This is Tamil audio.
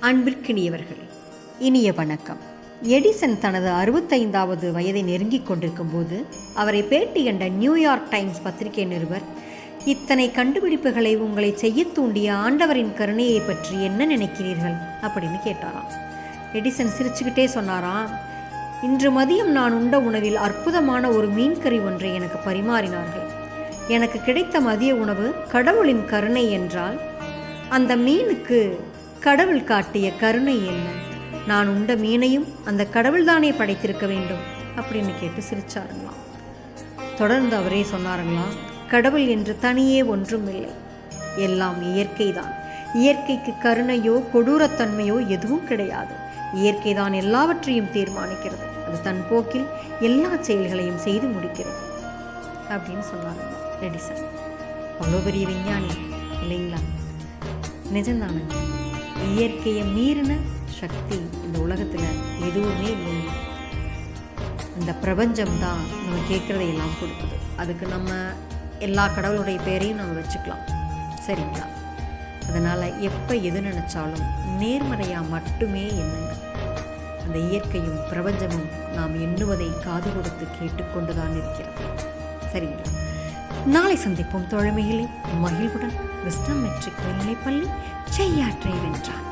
அன்பிற்கினியவர்களே இனிய வணக்கம். எடிசன் தனது அறுபத்தைந்தாவது வயதை நெருங்கிக் கொண்டிருக்கும் போது அவரை பேட்டி கண்ட நியூயார்க் டைம்ஸ் பத்திரிகை நிருபர் இத்தனை கண்டுபிடிப்புகளை உங்களை செய்ய தூண்டிய ஆண்டவரின் கருணையை பற்றி என்ன நினைக்கிறீர்கள்? அப்படின்னு கேட்டாராம். எடிசன் சிரிச்சுக்கிட்டே சொன்னாராம் இன்று மதியம் நான் உண்ட உணவில் அற்புதமான ஒரு மீன்கறி ஒன்றை எனக்கு பரிமாறினார்கள். எனக்கு கிடைத்த மதிய உணவு கடவுளின் கருணை என்றால் அந்த மீனுக்கு கடவுள் காட்டிய கருணை என்ன? நான் உண்ட மீனையும் அந்த கடவுள்தானே படைத்திருக்க வேண்டும்? அப்படின்னு கேட்டு சிரிச்சாருங்களாம் தொடர்ந்து அவரே சொன்னாருங்களாம் கடவுள் என்று தனியே ஒன்றும் இல்லை. எல்லாம் இயற்கைதான். இயற்கைக்கு கருணையோ கொடூரத்தன்மையோ எதுவும் கிடையாது. இயற்கைதான் எல்லாவற்றையும் தீர்மானிக்கிறது. அது தன் போக்கில் எல்லா செயல்களையும் செய்து முடிக்கிறது. அப்படின்னு சொன்னாங்க எடிசன் அவ்வளோ பெரிய விஞ்ஞானி இல்லைங்களா? நிஜம்தானுங்க. இயற்கையை மீறின சக்தி இந்த உலகத்தில் எதுவுமே இல்லைங்க. இந்த பிரபஞ்சம் தான் நம்ம கேட்குறதை எல்லாம் கொடுக்குது. அதுக்கு நம்ம எல்லா கடவுளுடைய பேரையும் நம்ம வச்சுக்கலாம். சரிங்களா? அதனால் எப்போ எது நினச்சாலும் நேர்மறையாக மட்டுமே எண்ணுங்க. அந்த இயற்கையும் பிரபஞ்சமும் நாம் எண்ணுவதை காது கொடுத்து கேட்டுக்கொண்டு தான் இருக்கிறது சரிங்களா? நாளை சந்திப்போம் தோழமைகளை மகிழ்வுடன் விஸ்டம் மெட்ரிக் மேல்நிலைப்பள்ளி செய்யாற்றை வென்றான்